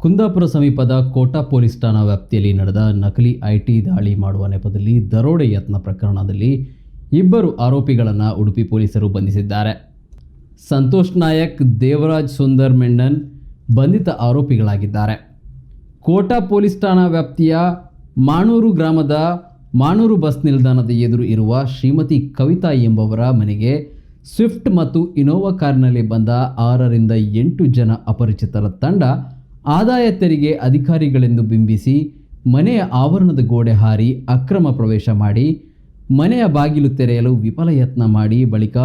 ಕುಂದಾಪುರ ಸಮೀಪದ ಕೋಟಾ ಪೊಲೀಸ್ ಠಾಣಾ ವ್ಯಾಪ್ತಿಯಲ್ಲಿ ನಡೆದ ನಕಲಿ ಐಟಿ ದಾಳಿ ಮಾಡುವ ನೆಪದಲ್ಲಿ ದರೋಡೆ ಯತ್ನ ಪ್ರಕರಣದಲ್ಲಿ ಇಬ್ಬರು ಆರೋಪಿಗಳನ್ನು ಉಡುಪಿ ಪೊಲೀಸರು ಬಂಧಿಸಿದ್ದಾರೆ. ಸಂತೋಷ್ ನಾಯಕ್, ದೇವರಾಜ್ ಸುಂದರ್ ಮೆಂಡನ್ ಬಂಧಿತ ಆರೋಪಿಗಳಾಗಿದ್ದಾರೆ. ಕೋಟಾ ಪೊಲೀಸ್ ಠಾಣಾ ವ್ಯಾಪ್ತಿಯ ಮಾಣೂರು ಗ್ರಾಮದ ಮಾಣೂರು ಬಸ್ ನಿಲ್ದಾಣದ ಎದುರು ಇರುವ ಶ್ರೀಮತಿ ಕವಿತಾ ಎಂಬವರ ಮನೆಗೆ ಸ್ವಿಫ್ಟ್ ಮತ್ತು ಇನೋವಾ ಕಾರ್ನಲ್ಲಿ ಬಂದ ಆರರಿಂದ ಎಂಟು ಜನ ಅಪರಿಚಿತರ ತಂಡ ಆದಾಯ ತೆರಿಗೆ ಅಧಿಕಾರಿಗಳೆಂದು ಬಿಂಬಿಸಿ ಮನೆಯ ಆವರಣದ ಗೋಡೆ ಹಾರಿ ಅಕ್ರಮ ಪ್ರವೇಶ ಮಾಡಿ ಮನೆಯ ಬಾಗಿಲು ತೆರೆಯಲು ವಿಫಲ ಯತ್ನ ಮಾಡಿ ಬಳಿಕ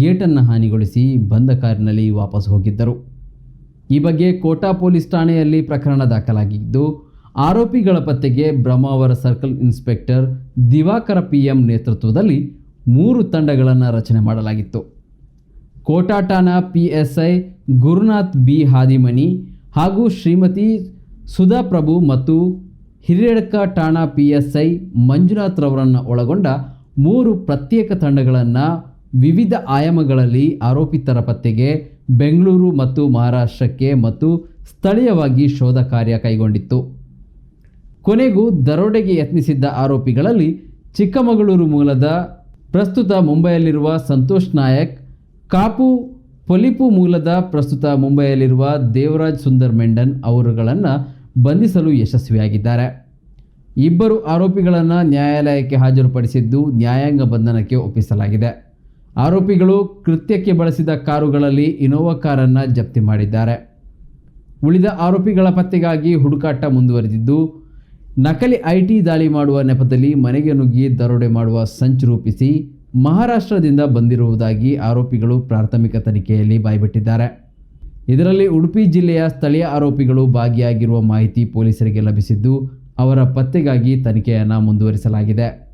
ಗೇಟನ್ನು ಹಾನಿಗೊಳಿಸಿ ಬಂದ ಕಾರಿನಲ್ಲಿ ವಾಪಸ್ ಹೋಗಿದ್ದರು. ಈ ಬಗ್ಗೆ ಕೋಟಾ ಪೊಲೀಸ್ ಠಾಣೆಯಲ್ಲಿ ಪ್ರಕರಣ ದಾಖಲಾಗಿದ್ದು, ಆರೋಪಿಗಳ ಪತ್ತೆಗೆ Brahmavar circle inspector Divakar P M ನೇತೃತ್ವದಲ್ಲಿ ಮೂರು ತಂಡಗಳನ್ನು ರಚನೆ ಮಾಡಲಾಗಿತ್ತು. ಕೋಟಾ ಠಾಣಾ P S I Gurunath B Hadimani ಹಾಗೂ ಶ್ರೀಮತಿ ಸುಧಾ ಪ್ರಭು ಮತ್ತು ಹಿರಿಯಡ್ಕ ಠಾಣಾ ಪಿ ಎಸ್ ಐ ಮಂಜುನಾಥ್ ರವರನ್ನು ಒಳಗೊಂಡ ಮೂರು ಪ್ರತ್ಯೇಕ ತಂಡಗಳನ್ನು ವಿವಿಧ ಆಯಾಮಗಳಲ್ಲಿ ಆರೋಪಿತರ ಪತ್ತೆಗೆ ಬೆಂಗಳೂರು ಮತ್ತು ಮಹಾರಾಷ್ಟ್ರಕ್ಕೆ ಮತ್ತು ಸ್ಥಳೀಯವಾಗಿ ಶೋಧ ಕಾರ್ಯ ಕೈಗೊಂಡಿತ್ತು. ಕೊನೆಗೂ ದರೋಡೆಗೆ ಯತ್ನಿಸಿದ್ದ ಆರೋಪಿಗಳಲ್ಲಿ ಚಿಕ್ಕಮಗಳೂರು ಮೂಲದ ಪ್ರಸ್ತುತ ಮುಂಬೈಯಲ್ಲಿರುವ ಸಂತೋಷ್ ನಾಯಕ್, ಕಾಪು ಪೊಲಿಪು ಮೂಲದ ಪ್ರಸ್ತುತ ಮುಂಬೈಯಲ್ಲಿರುವ ದೇವರಾಜ್ ಸುಂದರ್ ಮೆಂಡನ್ ಅವರುಗಳನ್ನು ಬಂಧಿಸಲು ಯಶಸ್ವಿಯಾಗಿದ್ದಾರೆ. ಇಬ್ಬರು ಆರೋಪಿಗಳನ್ನು ನ್ಯಾಯಾಲಯಕ್ಕೆ ಹಾಜರುಪಡಿಸಿದ್ದು ನ್ಯಾಯಾಂಗ ಬಂಧನಕ್ಕೆ ಒಪ್ಪಿಸಲಾಗಿದೆ. ಆರೋಪಿಗಳು ಕೃತ್ಯಕ್ಕೆ ಬಳಸಿದ ಕಾರುಗಳಲ್ಲಿ ಇನೋವಾ ಕಾರನ್ನು ಜಪ್ತಿ ಮಾಡಿದ್ದಾರೆ. ಉಳಿದ ಆರೋಪಿಗಳ ಪತ್ತೆಗಾಗಿ ಹುಡುಕಾಟ ಮುಂದುವರೆದಿದ್ದು, ನಕಲಿ ಐಟಿ ದಾಳಿ ಮಾಡುವ ನೆಪದಲ್ಲಿ ಮನೆಗೆ ನುಗ್ಗಿ ದರೋಡೆ ಮಾಡುವ ಸಂಚು ರೂಪಿಸಿ ಮಹಾರಾಷ್ಟ್ರದಿಂದ ಬಂದಿರುವುದಾಗಿ ಆರೋಪಿಗಳು ಪ್ರಾಥಮಿಕ ತನಿಖೆಯಲ್ಲಿ ಬಾಯ್ಬಿಟ್ಟಿದ್ದಾರೆ. ಇದರಲ್ಲಿ ಉಡುಪಿ ಜಿಲ್ಲೆಯ ಸ್ಥಳೀಯ ಆರೋಪಿಗಳು ಭಾಗಿಯಾಗಿರುವ ಮಾಹಿತಿ ಪೊಲೀಸರಿಗೆ ಲಭಿಸಿದ್ದು, ಅವರ ಪತ್ತೆಗಾಗಿ ತನಿಖೆಯನ್ನು ಮುಂದುವರಿಸಲಾಗಿದೆ.